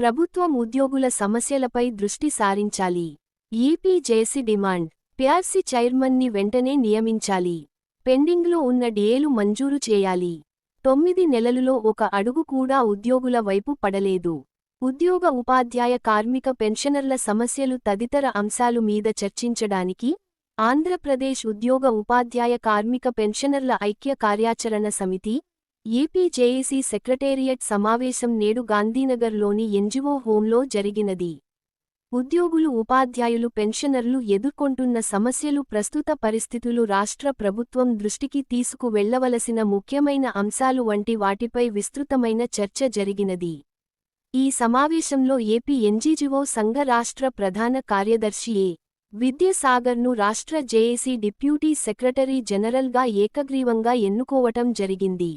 ప్రభుత్వం ఉద్యోగుల సమస్యలపై దృష్టి సారించాలి. ఈపీ జేసీ డిమాండ్ పిఆర్సీ చైర్మన్ని వెంటనే నియమించాలి. పెండింగ్లో ఉన్న డిఏలు మంజూరు చేయాలి. తొమ్మిది నెలలులో ఒక అడుగు కూడా ఉద్యోగుల వైపు పడలేదు. ఉద్యోగ ఉపాధ్యాయ కార్మిక పెన్షనర్ల సమస్యలు తదితర అంశాలు మీద చర్చించడానికి ఆంధ్రప్రదేశ్ ఉద్యోగ ఉపాధ్యాయ కార్మిక పెన్షనర్ల ఐక్య కార్యాచరణ సమితి ఏపీ జేఏసీ సెక్రటేరియట్ సమావేశం నేడు గాంధీనగర్లోని ఎన్జిఓ హోంలో జరిగినది. ఉద్యోగులు ఉపాధ్యాయులు పెన్షనర్లు ఎదుర్కొంటున్న సమస్యలు ప్రస్తుత పరిస్థితులు రాష్ట్ర ప్రభుత్వం దృష్టికి తీసుకువెళ్ళవలసిన ముఖ్యమైన అంశాలు వంటి వాటిపై విస్తృతమైన చర్చ జరిగినది. ఈ సమావేశంలో ఏపీ ఎన్జీజీఓ సంఘ రాష్ట్ర ప్రధాన కార్యదర్శి ఏ విద్యాసాగర్ను రాష్ట్ర జేఏసీ డిప్యూటీ సెక్రటరీ జనరల్గా ఏకగ్రీవంగా ఎన్నుకోవటం జరిగింది.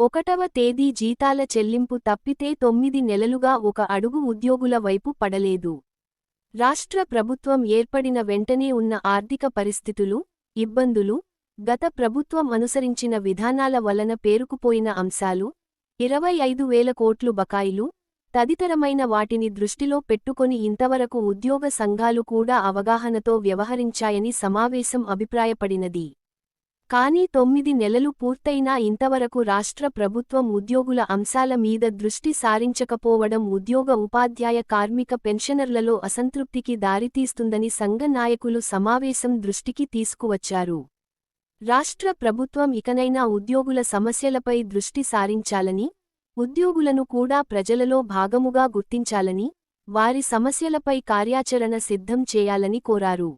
ఒకటవ తేదీ జీతాల చెల్లింపు తప్పితే తొమ్మిది నెలలుగా ఒక అడుగు ఉద్యోగుల వైపు పడలేదు. రాష్ట్ర ప్రభుత్వం ఏర్పడిన వెంటనే ఉన్న ఆర్థిక పరిస్థితులు ఇబ్బందులు గత ప్రభుత్వం అనుసరించిన విధానాల వలన పేరుకుపోయిన అంశాలు ఇరవై ఐదు వేల కోట్లు బకాయిలు తదితరమైన వాటిని దృష్టిలో పెట్టుకొని ఇంతవరకు ఉద్యోగ సంఘాలు కూడా అవగాహనతో వ్యవహరించాయని సమావేశం అభిప్రాయపడినది. కానీ తొమ్మిది నెలలు పూర్తయినా ఇంతవరకు రాష్ట్ర ప్రభుత్వం ఉద్యోగుల అంశాల మీద దృష్టి సారించకపోవడం ఉద్యోగ ఉపాధ్యాయ కార్మిక పెన్షనర్లలో అసంతృప్తికి దారితీస్తుందని సంఘ నాయకులు సమావేశం దృష్టికి తీసుకువచ్చారు. రాష్ట్ర ప్రభుత్వం ఇకనైనా ఉద్యోగుల సమస్యలపై దృష్టి సారించాలని ఉద్యోగులను కూడా ప్రజలలో భాగముగా గుర్తించాలని వారి సమస్యలపై కార్యాచరణ సిద్ధం చేయాలని కోరారు.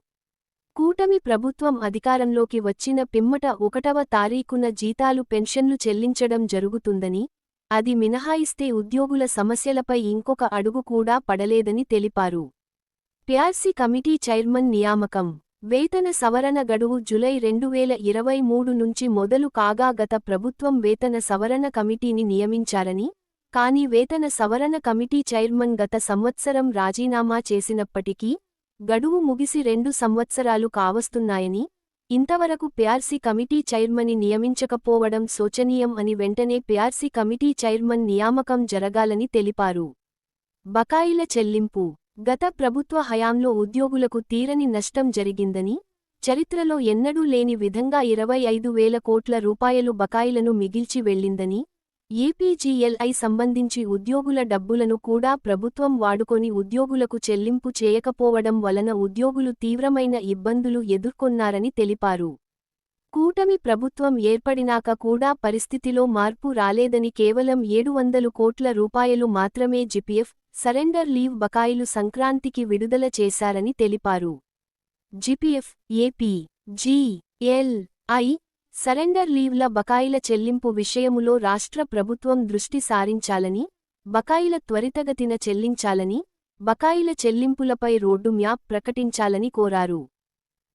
కూటమి ప్రభుత్వం అధికారంలోకి వచ్చిన పిమ్మట ఒకటవ తారీఖున జీతాలు పెన్షన్లు చెల్లించడం జరుగుతుందని అది మినహాయిస్తే ఉద్యోగుల సమస్యలపై ఇంకొక అడుగు కూడా పడలేదని తెలిపారు. ప్యార్సీ కమిటీ చైర్మన్ నియామకం. వేతన సవరణ గడువు జులై రెండు వేల ఇరవై మూడు నుంచి మొదలు కాగా గత ప్రభుత్వం వేతన సవరణ కమిటీని నియమించారని కాని వేతన సవరణ కమిటీ చైర్మన్ గత సంవత్సరం రాజీనామా చేసినప్పటికీ గడువు ముగిసి రెండు సంవత్సరాలు కావస్తున్నాయని ఇంతవరకు ప్యార్సీ కమిటీ చైర్మని నియమించకపోవడం శోచనీయం అని వెంటనే ప్యార్సీ కమిటీ చైర్మన్ నియామకం జరగాలని తెలిపారు. బకాయిల చెల్లింపు. గత ప్రభుత్వ హయాంలో ఉద్యోగులకు తీరని నష్టం జరిగిందని చరిత్రలో ఎన్నడూ లేని విధంగా ఇరవై ఐదు వేల కోట్ల రూపాయలు బకాయిలను మిగిల్చి వెళ్ళిందని ఏపీజీఎల్ఐ సంబంధించి ఉద్యోగుల డబ్బులను కూడా ప్రభుత్వం వాడుకొని ఉద్యోగులకు చెల్లింపు చేయకపోవడం వలన ఉద్యోగులు తీవ్రమైన ఇబ్బందులు ఎదుర్కొన్నారని తెలిపారు. కూటమి ప్రభుత్వం ఏర్పడినాక కూడా పరిస్థితిలో మార్పు రాలేదని కేవలం ఏడు వందలు కోట్ల రూపాయలు మాత్రమే జిపిఎఫ్ సరెండర్ లీవ్ బకాయిలు సంక్రాంతికి విడుదల చేశారని తెలిపారు. GPF AP G L I surrender లీవ్ల బకాయిల చెల్లింపు విషయములో రాష్ట్ర ప్రభుత్వం దృష్టి సారించాలని బకాయిల త్వరితగతిన చెల్లించాలని బకాయిల చెల్లింపులపై రోడ్డు మ్యాప్ ప్రకటించాలని కోరారు.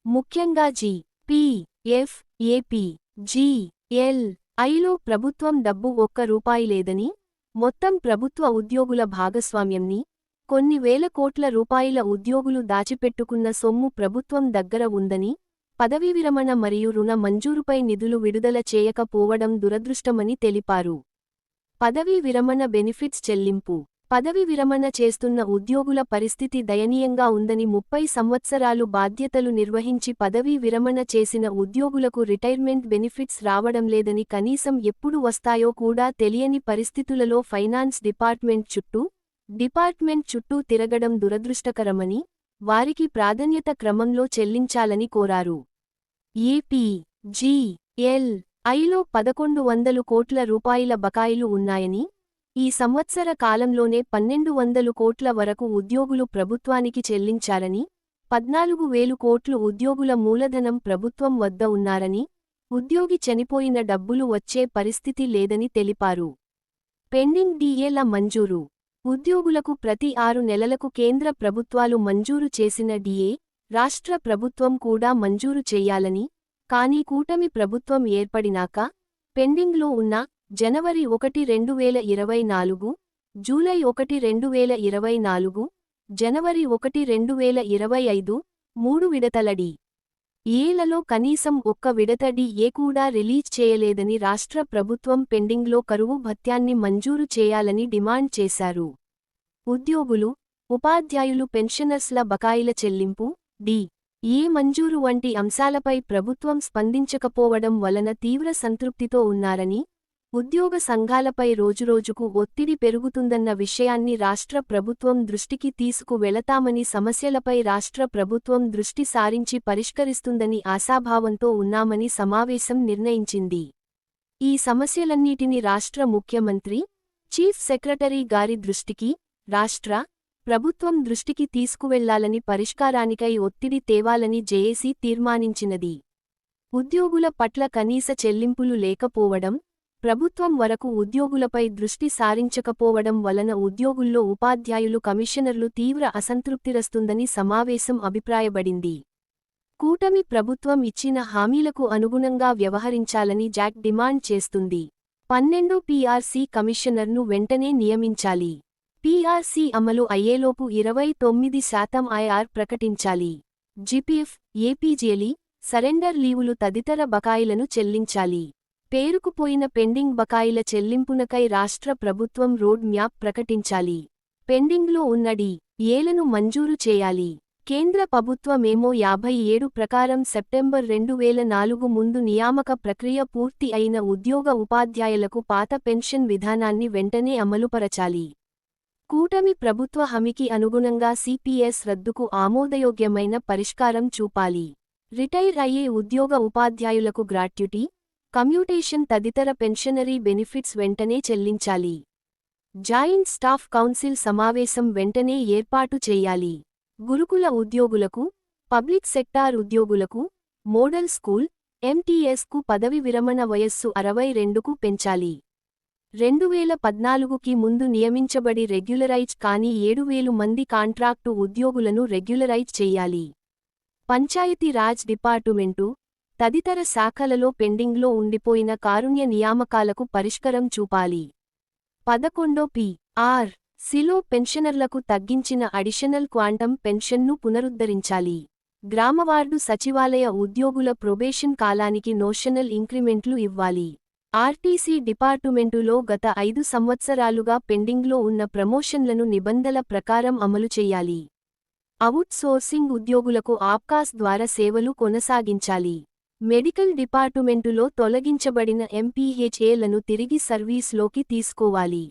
ముఖ్యంగా G P F AP G L ఐలో ప్రభుత్వం డబ్బు ఒక్క రూపాయి లేదని మొత్తం ప్రభుత్వ ఉద్యోగుల భాగస్వామ్యంని కొన్ని వేల కోట్ల రూపాయల ఉద్యోగులు దాచిపెట్టుకున్న సొమ్ము ప్రభుత్వం దగ్గర ఉందని పదవీ విరమణ మరియు రుణ మంజూరుపై నిధులు విడుదల చేయకపోవడం దురదృష్టమని తెలిపారు. పదవీ విరమణ బెనిఫిట్స్ చెల్లింపు. పదవి విరమణ చేస్తున్న ఉద్యోగుల పరిస్థితి దయనీయంగా ఉందని ముప్పై సంవత్సరాలు బాధ్యతలు నిర్వహించి పదవీ విరమణ చేసిన ఉద్యోగులకు రిటైర్మెంట్ బెనిఫిట్స్ రావడం లేదని కనీసం ఎప్పుడు వస్తాయో కూడా తెలియని పరిస్థితులలో ఫైనాన్స్ డిపార్ట్మెంట్ చుట్టూ డిపార్ట్మెంట్ చుట్టూ తిరగడం దురదృష్టకరమని వారికి ప్రాధాన్యత క్రమంలో చెల్లించాలని కోరారు. ఏపీ జీ ఎల్ ఐలో పదకొండు వందలు కోట్ల రూపాయల బకాయిలు ఉన్నాయని ఈ సంవత్సర కాలంలోనే పన్నెండు వందలు కోట్ల వరకు ఉద్యోగులు ప్రభుత్వానికి చెల్లించారని పద్నాలుగు వేలు కోట్లు ఉద్యోగుల మూలధనం ప్రభుత్వం వద్ద ఉన్నారని ఉద్యోగి చనిపోయిన డబ్బులు వచ్చే పరిస్థితి లేదని తెలిపారు. పెండింగ్ డిఏల మంజూరు. ఉద్యోగులకు ప్రతి ఆరు నెలలకు కేంద్ర ప్రభుత్వాలు మంజూరు చేసిన డిఏ రాష్ట్ర ప్రభుత్వం కూడా మంజూరు చెయ్యాలని కానీ కూటమి ప్రభుత్వం ఏర్పడినాక పెండింగ్లో ఉన్న జనవరి ఒకటి రెండు వేల ఇరవై నాలుగు జూలై ఒకటి రెండు వేల ఇరవై నాలుగు జనవరి ఒకటి రెండు వేల ఇరవై ఐదు మూడు విడతలడి. ఏలలో కనీసం ఒక్క విడతడి ఏ కూడా రిలీజ్ చేయలేదని రాష్ట్ర ప్రభుత్వం పెండింగ్లో కరువు భత్యాన్ని మంజూరు చేయాలని డిమాండ్ చేశారు. ఉద్యోగులు ఉపాధ్యాయులు పెన్షనర్స్ల బకాయిల చెల్లింపు డి. ఏ మంజూరు వంటి అంశాలపై ప్రభుత్వం స్పందించకపోవడం వలన తీవ్ర సంతృప్తితో ఉన్నారని ఉద్యోగ సంఘాలపై రోజురోజుకు ఒత్తిడి పెరుగుతుందన్న విషయాన్ని రాష్ట్ర ప్రభుత్వం దృష్టికి తీసుకు వెళతామని సమస్యలపై రాష్ట్ర ప్రభుత్వం దృష్టి సారించి పరిష్కరిస్తుందని ఆశాభావంతో ఉన్నామని సమావేశం నిర్ణయించింది. ఈ సమస్యలన్నిటిని రాష్ట్ర ముఖ్యమంత్రి చీఫ్ సెక్రటరీ గారి దృష్టికి రాష్ట్ర ప్రభుత్వం దృష్టికి తీసుకువెళ్ళాలని పరిష్కారానికై ఒత్తిడి తేవాలని జేఏసీ తీర్మానించినది. ఉద్యోగుల పట్ల కనీస చెల్లింపులు లేకపోవడం ప్రభుత్వం వరకు ఉద్యోగులపై దృష్టి సారించకపోవడం వలన ఉద్యోగుల్లో ఉపాధ్యాయులు కమిషనర్లు తీవ్ర అసంతృప్తిరస్తుందని సమావేశం అభిప్రాయపడింది. కూటమి ప్రభుత్వం ఇచ్చిన హామీలకు అనుగుణంగా వ్యవహరించాలని జాక్ డిమాండ్ చేస్తుంది. పన్నెండు పీఆర్సీ కమిషనర్ను వెంటనే నియమించాలి. పీఆర్సీ అమలు అయ్యేలోపు ఇరవై తొమ్మిది శాతం ఐఆర్ ప్రకటించాలి. జిపిఎఫ్ ఏపీజేలి సరెండర్ లీవులు తదితర బకాయిలను చెల్లించాలి. పేరుకుపోయిన పెండింగ్ బకాయిల చెల్లింపునకై రాష్ట్ర ప్రభుత్వం రోడ్ మ్యాప్ ప్రకటించాలి. పెండింగ్లో ఉన్నడి ఏలను మంజూరు చేయాలి. కేంద్ర ప్రభుత్వమేమో యాభై ఏడు ప్రకారం సెప్టెంబర్ రెండు వేల నాలుగు ముందు నియామక ప్రక్రియ పూర్తి అయిన ఉద్యోగ ఉపాధ్యాయులకు పాత పెన్షన్ విధానాన్ని వెంటనే అమలుపరచాలి. కూటమి ప్రభుత్వ హమికి అనుగుణంగా సిపిఎస్ రద్దుకు ఆమోదయోగ్యమైన పరిష్కారం చూపాలి. రిటైర్ అయ్యే ఉద్యోగ ఉపాధ్యాయులకు గ్రాట్యుటీ కమ్యూటేషన్ తదితర పెన్షనరీ బెనిఫిట్స్ వెంటనే చెల్లించాలి. జాయింట్ స్టాఫ్ కౌన్సిల్ సమావేశం వెంటనే ఏర్పాటు చేయాలి. గురుకుల ఉద్యోగులకు పబ్లిక్ సెక్టార్ ఉద్యోగులకు మోడల్ స్కూల్ ఎంటీఎస్కు పదవి విరమణ వయస్సు అరవై రెండుకు పెంచాలి. రెండు వేల పద్నాలుగుకి ముందు నియమించబడి రెగ్యులరైజ్ కాని ఏడు వేలు మంది కాంట్రాక్టు ఉద్యోగులను రెగ్యులరైజ్ చెయ్యాలి పంచాయతీ రాజ్ డిపార్టుమెంటు తదితర శాఖలలో పెండింగ్లో ఉండిపోయిన కారుణ్య నియామకాలకు పరిష్కరం చూపాలి. పదకొండో పి. ఆర్. సిలో పెన్షనర్లకు తగ్గించిన అడిషనల్ క్వాంటం పెన్షన్ను పునరుద్ధరించాలి. గ్రామవార్డు సచివాలయ ఉద్యోగుల ప్రొబేషన్ కాలానికి నోషనల్ ఇంక్రిమెంట్లు ఇవ్వాలి. ఆర్టీసీ డిపార్టుమెంటులో గత ఐదు సంవత్సరాలుగా పెండింగ్లో ఉన్న ప్రమోషన్లను నిబంధనల ప్రకారం అమలు చేయాలి. అవుట్ సోర్సింగ్ ఉద్యోగులకు ఆప్కాస్ ద్వారా సేవలు కొనసాగించాలి. మెడికల్ డిపార్టుమెంటులో తొలగించబడిన ఎంపీహెచ్ఏలను తిరిగి సర్వీస్లోకి తీసుకోవాలి.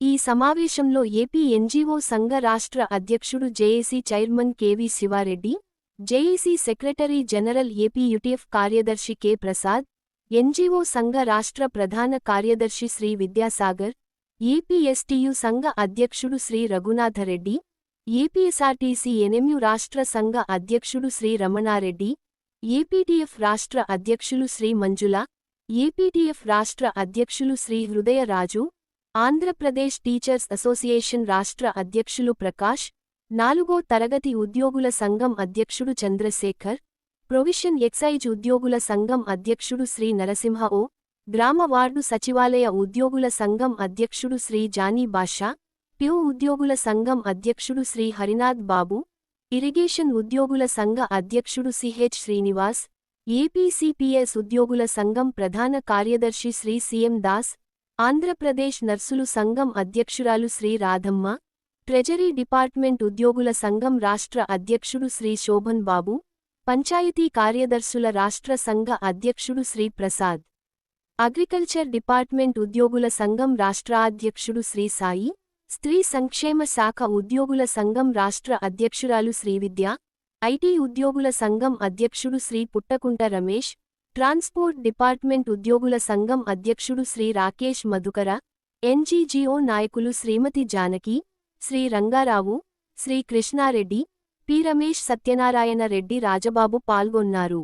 ఈ సమావేశంలో ఏపీ ఎన్జీఓ సంఘ రాష్ట్ర అధ్యక్షుడు JAC chairman KV Sivareddy JAC secretary general AP UTF కార్యదర్శి కె ప్రసాద్ ఎన్జీఓ సంఘ రాష్ట్ర ప్రధాన కార్యదర్శి శ్రీ విద్యాసాగర్ ఏపీఎస్టీయు సంఘ అధ్యక్షుడు శ్రీ రఘునాథరెడ్డి ఏపీఎస్ఆర్టీసీ ఎన్ఎంయు రాష్ట్ర సంఘ అధ్యక్షుడు శ్రీ రమణారెడ్డి ఏపీటీఎఫ్ రాష్ట్ర అధ్యక్షులు శ్రీ మంజుల ఏపీటీఎఫ్ రాష్ట్ర అధ్యక్షులు శ్రీ హృదయరాజు ఆంధ్రప్రదేశ్ టీచర్స్ అసోసియేషన్ రాష్ట్ర అధ్యక్షులు ప్రకాష్ నాలుగో తరగతి ఉద్యోగుల సంఘం అధ్యక్షుడు చంద్రశేఖర్ ప్రొవిషన్ ఎక్సైజ్ ఉద్యోగుల సంఘం అధ్యక్షుడు శ్రీ నరసింహ ఓ గ్రామ వార్డు సచివాలయ ఉద్యోగుల సంఘం అధ్యక్షుడు శ్రీ జానీ బాషా ప్యూ ఉద్యోగుల సంఘం అధ్యక్షుడు శ్రీ హరినాథ్ బాబు ఇరిగేషన్ ఉద్యోగుల సంఘ అధ్యక్షుడు సిహెచ్ శ్రీనివాస్ ఏపీసీపీఎస్ ఉద్యోగుల సంఘం ప్రధాన కార్యదర్శి శ్రీ సిఎం దాస్ ఆంధ్రప్రదేశ్ నర్సులు సంఘం అధ్యక్షురాలు శ్రీ రాధమ్మ ట్రెజరీ డిపార్ట్మెంట్ ఉద్యోగుల సంఘం రాష్ట్ర అధ్యక్షుడు శ్రీ శోభన్ బాబు పంచాయతీ కార్యదర్శుల రాష్ట్ర సంఘ అధ్యక్షుడు శ్రీ ప్రసాద్. అగ్రికల్చర్ డిపార్ట్మెంట్ ఉద్యోగుల సంఘం రాష్ట్రాధ్యక్షుడు శ్రీ సాయి. స్త్రీ సంక్షేమ శాఖ ఉద్యోగుల సంఘం రాష్ట్ర అధ్యక్షురాలు శ్రీవిద్య ఐటీ ఉద్యోగుల సంఘం అధ్యక్షుడు శ్రీ పుట్టకుంట రమేష్. ట్రాన్స్పోర్ట్ డిపార్ట్మెంట్ ఉద్యోగుల సంఘం అధ్యక్షుడు శ్రీ రాకేష్ మధుకర. ఎన్జీజీఓ నాయకులు శ్రీమతి జానకి. శ్రీ రంగారావు. శ్రీ కృష్ణారెడ్డి. పి రమేష్ సత్యనారాయణ రెడ్డి రాజబాబు పాల్గొన్నారు.